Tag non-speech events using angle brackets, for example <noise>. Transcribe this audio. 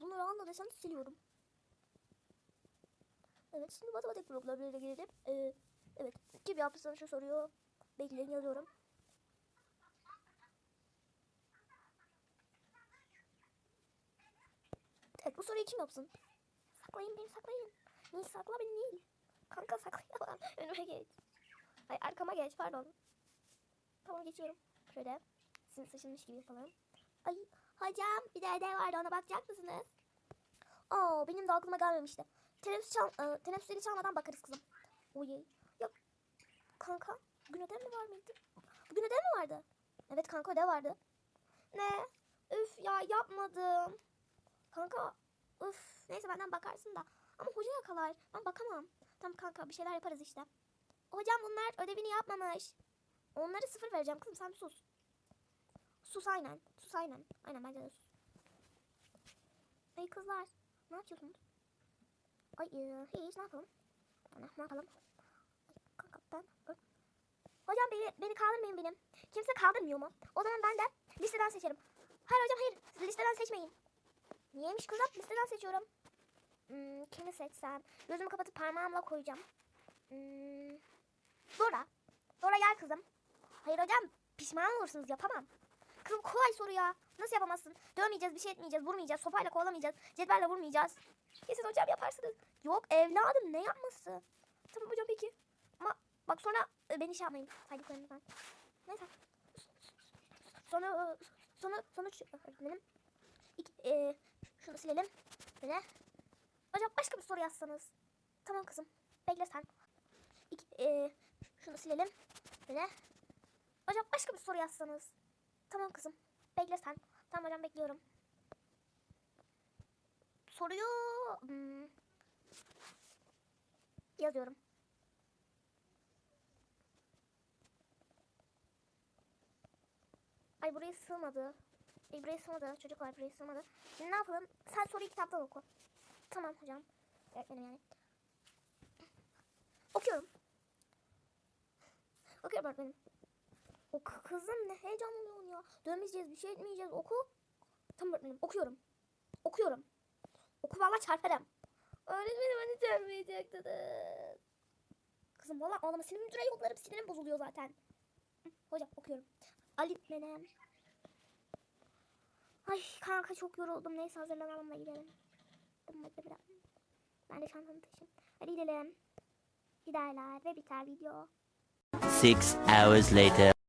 Bunları anla desem siliyorum. Evet şimdi matematik bloklarına girelim. Ee, evet kim yaptı şu soruyor. Bekleyin yazıyorum. Evet bu soruyu kim yapsın? Saklayın beni saklayın. Nil sakla beni Nil. Kanka saklayamam. <laughs> Önüme geç. Ay arkama geç pardon. Tamam geçiyorum. Şöyle. Sizin saçılmış gibi yapalım. Ay hocam bir de ödev vardı ona bakacak mısınız? Aa benim de aklıma gelmemişti. Teneffüs çal, e, teneffüsleri çalmadan bakarız kızım. Oy. Yok. Kanka bugün ödev mi var mıydı? Bugün ödev mi vardı? Evet kanka ödev vardı. Ne? Üf ya yapmadım. Kanka üf neyse benden bakarsın da. Ama hoca yakalar. Ben bakamam. Tamam kanka bir şeyler yaparız işte. Hocam bunlar ödevini yapmamış. Onları sıfır vereceğim kızım sen sus. Sus aynen. Sus aynen. Aynen bence de sus. Ey kızlar. Ne yapıyorsunuz? Ay e, hiç ne yapalım? Ne, yapalım? Ay, kanka ben... Hocam beni, beni kaldırmayın benim. Kimse kaldırmıyor mu? O zaman ben de listeden seçerim. Hayır hocam hayır. Siz listeden seçmeyin. Niyeymiş kızım? Listeden seçiyorum. Hmm, kimi seçsem? Gözümü kapatıp parmağımla koyacağım. Hmm, Dora. Dora gel kızım. Hayır hocam pişman olursunuz yapamam. Kızım kolay soru ya. Nasıl yapamazsın? Dövmeyeceğiz, bir şey etmeyeceğiz, vurmayacağız, sopayla kovalamayacağız, cetvelle vurmayacağız. Kesin hocam yaparsınız. Yok evladım ne yapması? Tamam hocam peki. Ama bak sonra e, beni şey yapmayın saydıklarınızdan. Neyse. Sonra sonra sonuç öğretmenim. İki, e, şunu silelim. Böyle. Hocam başka bir soru yazsanız. Tamam kızım. Bekle sen. İki, e, şunu silelim. Böyle. Hocam başka bir soru yazsanız. Tamam kızım. Bekle sen. Tamam hocam bekliyorum. Soruyu hmm, yazıyorum. Ay buraya sığmadı. Ay buraya sığmadı. Çocuklar buraya sığmadı. Şimdi ne yapalım? Sen soruyu kitaptan oku. Tamam hocam. Öğretmenim yani. Okuyorum. Okuyorum öğretmenim. Oku kızım ne heyecanlanıyorsun ya. Dönmeyeceğiz bir şey etmeyeceğiz oku. Tamam öğretmenim okuyorum. Okuyorum. Oku valla çarparım. Öğretmenim hani çarpmayacaktınız. Kızım valla ağlama sinirim müdüre yollarım sinirim bozuluyor zaten. Hocam okuyorum. Ali menem. Ay kanka çok yoruldum. Neyse hazırlanalım da gidelim. Hadi biraz. Ben de çantamı taşıyayım. Hadi gidelim. Giderler ve biter video. Six hours later.